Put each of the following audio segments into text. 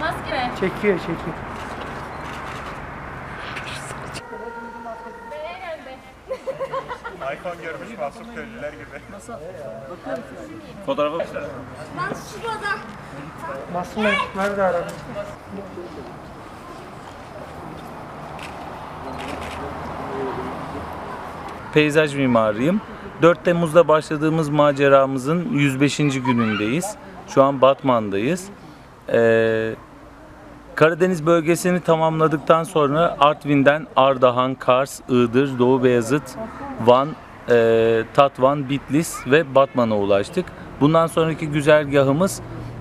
Maske ver. Çekiyor çekiyor. iPhone görmüş masum köylüler gibi. Fotoğrafı Ben şurada. Masum nerede araba? peyzaj mimarıyım. 4 Temmuz'da başladığımız maceramızın 105. günündeyiz. Şu an Batman'dayız. Ee, Karadeniz bölgesini tamamladıktan sonra Artvin'den Ardahan, Kars, Iğdır, Doğu Beyazıt, Van, e, Tatvan, Bitlis ve Batman'a ulaştık. Bundan sonraki güzergahımız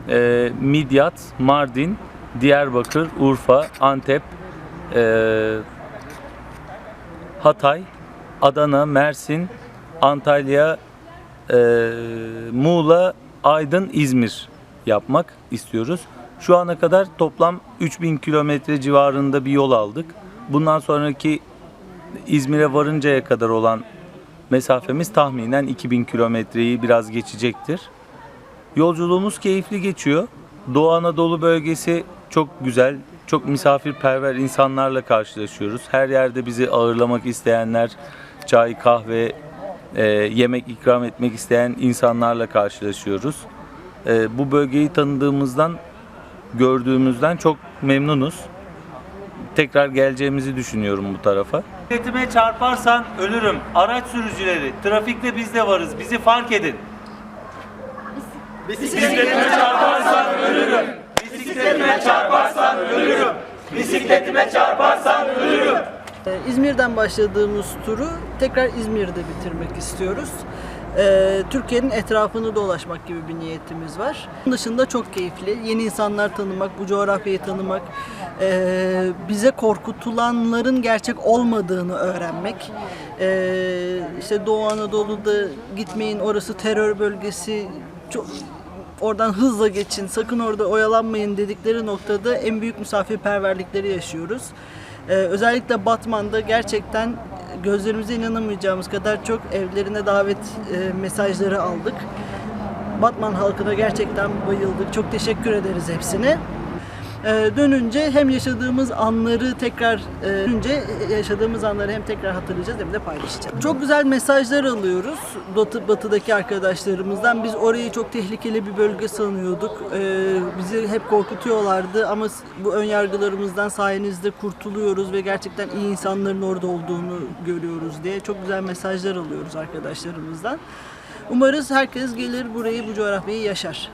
e, Midyat, Mardin, Diyarbakır, Urfa, Antep, e, Hatay, Adana, Mersin, Antalya, e, Muğla, Aydın, İzmir yapmak istiyoruz. Şu ana kadar toplam 3000 kilometre civarında bir yol aldık. Bundan sonraki İzmir'e varıncaya kadar olan mesafemiz tahminen 2000 kilometreyi biraz geçecektir. Yolculuğumuz keyifli geçiyor. Doğu Anadolu bölgesi çok güzel, çok misafirperver insanlarla karşılaşıyoruz. Her yerde bizi ağırlamak isteyenler, çay, kahve, e, yemek ikram etmek isteyen insanlarla karşılaşıyoruz. E, bu bölgeyi tanıdığımızdan, gördüğümüzden çok memnunuz. Tekrar geleceğimizi düşünüyorum bu tarafa. Bisikletime çarparsan ölürüm. Araç sürücüleri, trafikte biz de varız. Bizi fark edin. Bisikletime çarparsan ölürüm. Bisikletime çarparsan ölürüm. Bisikletime çarparsan ölürüm. Ee, İzmir'den başladığımız turu tekrar İzmir'de bitirmek istiyoruz. Ee, Türkiye'nin etrafını dolaşmak gibi bir niyetimiz var. Bunun dışında çok keyifli. Yeni insanlar tanımak, bu coğrafyayı tanımak, ee, bize korkutulanların gerçek olmadığını öğrenmek. Ee, işte Doğu Anadolu'da gitmeyin, orası terör bölgesi, çok oradan hızla geçin, sakın orada oyalanmayın dedikleri noktada en büyük misafirperverlikleri yaşıyoruz. Ee, özellikle Batman'da gerçekten gözlerimize inanamayacağımız kadar çok evlerine davet e, mesajları aldık. Batman halkına gerçekten bayıldık. Çok teşekkür ederiz hepsine. Ee, dönünce hem yaşadığımız anları tekrar e, dönünce yaşadığımız anları hem tekrar hatırlayacağız hem de paylaşacağız. Çok güzel mesajlar alıyoruz batı, batıdaki arkadaşlarımızdan. Biz orayı çok tehlikeli bir bölge sanıyorduk. Ee, bizi hep korkutuyorlardı ama bu ön yargılarımızdan sayenizde kurtuluyoruz ve gerçekten iyi insanların orada olduğunu görüyoruz diye çok güzel mesajlar alıyoruz arkadaşlarımızdan. Umarız herkes gelir burayı, bu coğrafyayı yaşar.